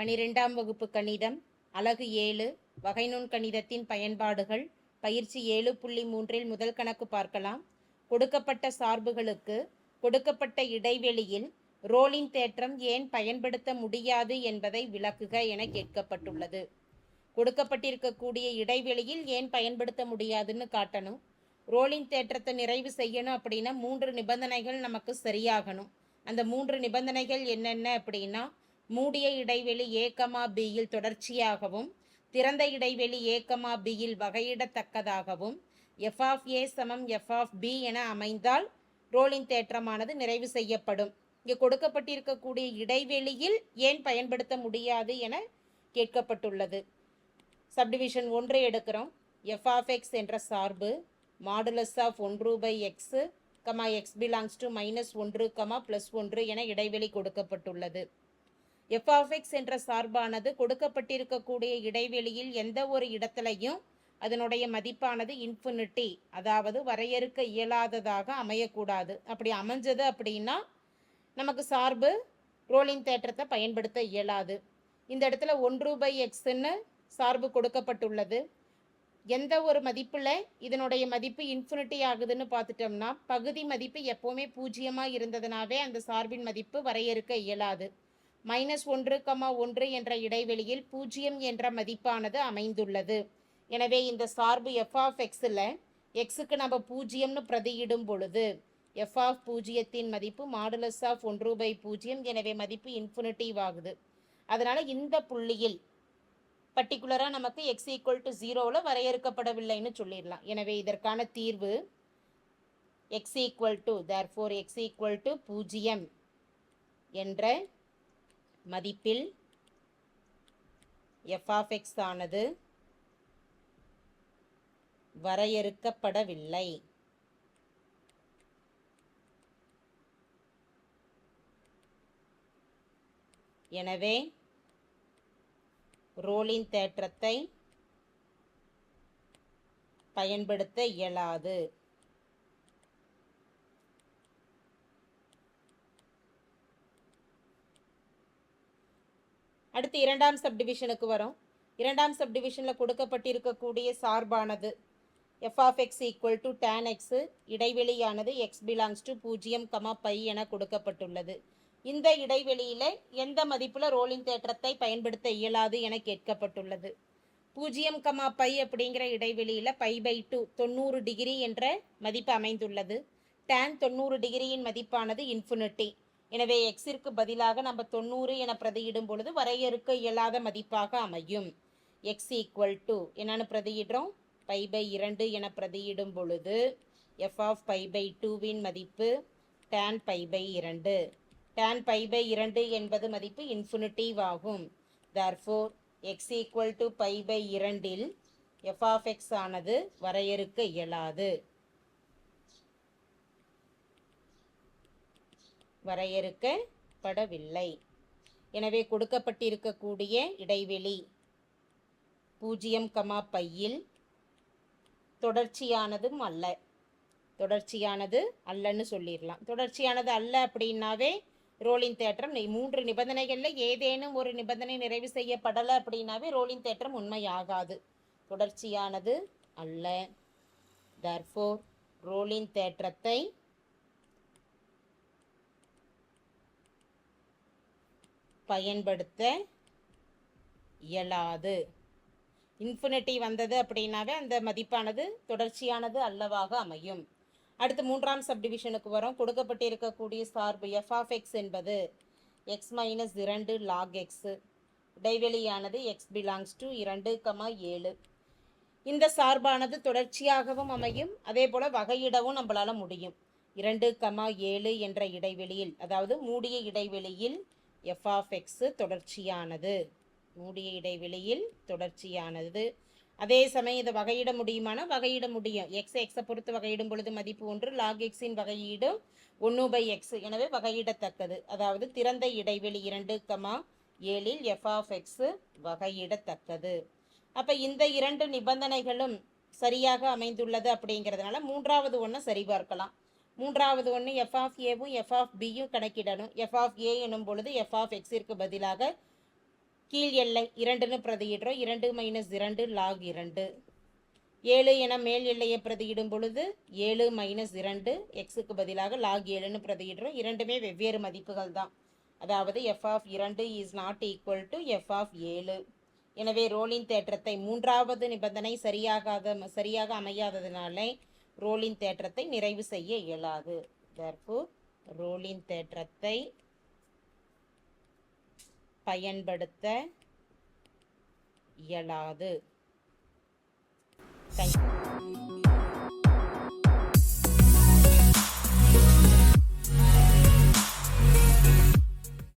பனிரெண்டாம் வகுப்பு கணிதம் அலகு ஏழு வகைநுண் கணிதத்தின் பயன்பாடுகள் பயிற்சி ஏழு புள்ளி மூன்றில் முதல் கணக்கு பார்க்கலாம். கொடுக்கப்பட்ட சார்புகளுக்கு கொடுக்கப்பட்ட இடைவெளியில் ரோலின் தேற்றம் ஏன் பயன்படுத்த முடியாது என்பதை விளக்குக என கேட்கப்பட்டுள்ளது. கொடுக்கப்பட்டிருக்கக்கூடிய இடைவெளியில் ஏன் பயன்படுத்த முடியாதுன்னு காட்டணும். ரோலின் தேற்றத்தை நிறைவு செய்யணும் அப்படின்னா மூன்று நிபந்தனைகள் நமக்கு சரியாகணும். அந்த மூன்று நிபந்தனைகள் என்னென்ன அப்படின்னா மூடிய இடைவெளி ஏகமா பியில் தொடர்ச்சியாகவும் திறந்த இடைவெளி ஏகமா பியில் வகையிடத்தக்கதாகவும் எஃப் ஆஃப் ஏ சமம் எஃப் ஆஃப் பி என அமைந்தால் ரோலின் தேற்றமானது நிறைவு செய்யப்படும். இங்கே கொடுக்கப்பட்டிருக்கக்கூடிய இடைவெளியில் ஏன் பயன்படுத்த முடியாது என கேட்கப்பட்டுள்ளது. சப்டிவிஷன் ஒன்று எடுக்கிறோம். எஃப் ஆஃப் எக்ஸ் என்ற சார்பு மாடுலஸ் ஆஃப் ஒன்று by x comma x belongs to minus ஒன்று கமா ப்ளஸ் ஒன்று என இடைவெளி கொடுக்கப்பட்டுள்ளது. எஃப் என்ற சார்பானது கொடுக்கப்பட்டிருக்கக்கூடிய இடைவெளியில் எந்த ஒரு இடத்துலையும் அதனுடைய மதிப்பானது இன்ஃபினிட்டி அதாவது வரையறுக்க இயலாததாக அமையக்கூடாது. அப்படி அமைஞ்சது அப்படின்னா நமக்கு சார்பு ரோலின் தேற்றத்தை பயன்படுத்த இயலாது. இந்த இடத்துல ஒன்று பை எக்ஸ்ன்னு சார்பு கொடுக்கப்பட்டுள்ளது. எந்த ஒரு மதிப்பில் இதனுடைய மதிப்பு இன்ஃபினிட்டி ஆகுதுன்னு பார்த்துட்டோம்னா பகுதி மதிப்பு எப்போவுமே பூஜ்ஜியமாக இருந்ததுனாவே அந்த சார்பின் மதிப்பு வரையறுக்க இயலாது. மைனஸ் ஒன்று கமா ஒன்று என்ற இடைவெளியில் பூஜ்ஜியம் என்ற மதிப்பானது அமைந்துள்ளது. எனவே இந்த சார்பு எஃப் ஆஃப் எக்ஸில் எக்ஸுக்கு நம்ம பூஜ்ஜியம்னு பிரதியிடும் பொழுது எஃப் ஆஃப் பூஜ்ஜியத்தின் மதிப்பு மாடுலஸ் ஆஃப் ஒன்று பை பூஜ்ஜியம் எனவே மதிப்பு இன்ஃபினிட்டிவ் ஆகுது. அதனால் இந்த புள்ளியில் பர்டிகுலராக நமக்கு எக்ஸ் ஈக்குவல் டு ஜீரோவில் வரையறுக்கப்படவில்லைன்னு சொல்லிடலாம். எனவே இதற்கான தீர்வு x equal to therefore x equal to பூஜ்ஜியம் என்ற மதிப்பில் எஃப் ஆனது வரையறுக்கப்படவில்லை. எனவே ரோலின் தேற்றத்தை பயன்படுத்த இயலாது. அடுத்து இரண்டாம் சப்டிவிஷனுக்கு வரும். இரண்டாம் சப்டிவிஷனில் கொடுக்கப்பட்டிருக்கக்கூடிய சார்பானது f of x equal to tan x இடைவெளியானது x belongs to பூஜ்ஜியம் கமா பை என கொடுக்கப்பட்டுள்ளது. இந்த இடைவெளியில் எந்த மதிப்பில் ரோலின் தேற்றத்தை பயன்படுத்த இயலாது என கேட்கப்பட்டுள்ளது. பூஜ்ஜியம் கமா பை அப்படிங்கிற இடைவெளியில் பை பை டூ தொண்ணூறு டிகிரி என்ற மதிப்பு அமைந்துள்ளது. டேன் தொண்ணூறு டிகிரியின் மதிப்பானது இன்ஃபினிட்டி எனவே எக்ஸிற்கு பதிலாக நம்ம தொண்ணூறு என பிரதியிடும் பொழுது வரையறுக்க இயலாத மதிப்பாக அமையும். எக்ஸ் ஈக்குவல் டு என்னென்னு பிரதியிடுறோம்? பை பை இரண்டு என பிரதியிடும் பொழுது எஃப் ஆஃப் பை பை டூவின் மதிப்பு டேன் பை பை இரண்டு. டேன் பை பை இரண்டு என்பது மதிப்பு இன்ஃபினிட்டிவ் ஆகும். Therefore x equal to pi pi இரண்டில் எஃப் ஆஃப் எக்ஸ் ஆனது வரையறுக்க இயலாது. வரையறுக்கப்படவில்லை. எனவே கொடுக்கப்பட்டிருக்கக்கூடிய இடைவெளி பூஜ்ஜியம் கமா பையில் தொடர்ச்சியானதும் அல்ல. தொடர்ச்சியானது அல்லன்னு சொல்லிடலாம். தொடர்ச்சியானது அல்ல அப்படின்னாவே ரோலின் தேற்றம் மூன்று நிபந்தனைகளில் ஏதேனும் ஒரு நிபந்தனை நிறைவு செய்யப்படலை அப்படின்னாவே ரோலின் தேற்றம் உண்மையாகாது. தொடர்ச்சியானது அல்ல. தர்ஃபோர் ரோலின் தேற்றத்தை பயன்படுத்த இயலாது. இன்ஃபினிட்டி வந்தது அப்படின்னாவே அந்த மதிப்பானது தொடர்ச்சியானது அல்லவாக அமையும். அடுத்து மூன்றாம் சப்டிவிஷனுக்கு வரும். கொடுக்கப்பட்டிருக்கக்கூடிய சார்பு எஃப் ஆஃப் எக்ஸ் என்பது எக்ஸ் மைனஸ் இரண்டு லாக் எக்ஸு இடைவெளியானது எக்ஸ் பிலாங்ஸ் டு இரண்டு கமா ஏழு. இந்த சார்பானது தொடர்ச்சியாகவும் அமையும். அதே போல் வகையிடவும் நம்மளால் முடியும். இரண்டு கமா ஏழு என்ற இடைவெளியில் அதாவது மூடிய இடைவெளியில் எஃப் தொடர்ச்சியானது. மூடிய இடைவெளியில் தொடர்ச்சியானது. அதே சமயம் இதை வகையிட முடியுமானா? வகையிட முடியும். எக்ஸ் எக்ஸை பொறுத்து வகையிடும் பொழுது மதிப்பு ஒன்று லாக் எக்ஸின் வகையீடு ஒன்று பை எக்ஸ் எனவே வகையிடத்தக்கது. அதாவது திறந்த இடைவெளி இரண்டு கமா ஏழில் எஃப் எக்ஸு வகையிடத்தக்கது. அப்போ இந்த இரண்டு நிபந்தனைகளும் சரியாக அமைந்துள்ளது அப்படிங்கிறதுனால மூன்றாவது ஒன்றை சரிபார்க்கலாம் மூன்றாவது ஒன்று எஃப் ஆஃப் ஏவும் எஃப் ஆஃப் பியும் கணக்கிடணும். எஃப் ஆஃப் ஏ எனும் பொழுது எஃப் ஆஃப் எக்ஸிற்கு பதிலாக கீழ் எல்லை இரண்டுன்னு பிரதியிடுறோம். இரண்டு மைனஸ் இரண்டு லாக் இரண்டு. ஏழு என மேல் எல்லையை பிரதியிடும் பொழுது ஏழு மைனஸ் இரண்டு எக்ஸுக்கு பதிலாக லாக் ஏழுன்னு பிரதியிடுறோம். இரண்டுமே வெவ்வேறு மதிப்புகள் தான். அதாவது எஃப் ஆஃப் இரண்டு is not equal to f of ஏழு. எனவே ரோலின் தேற்றத்தை மூன்றாவது நிபந்தனை சரியாகாத சரியாக அமையாததினாலே ரோலின் தேற்றத்தை நிறைவு செய்ய இயலாது. therefore ரோலின் தேற்றத்தை பயன்படுத்த இயலாது. தேங்க்யூ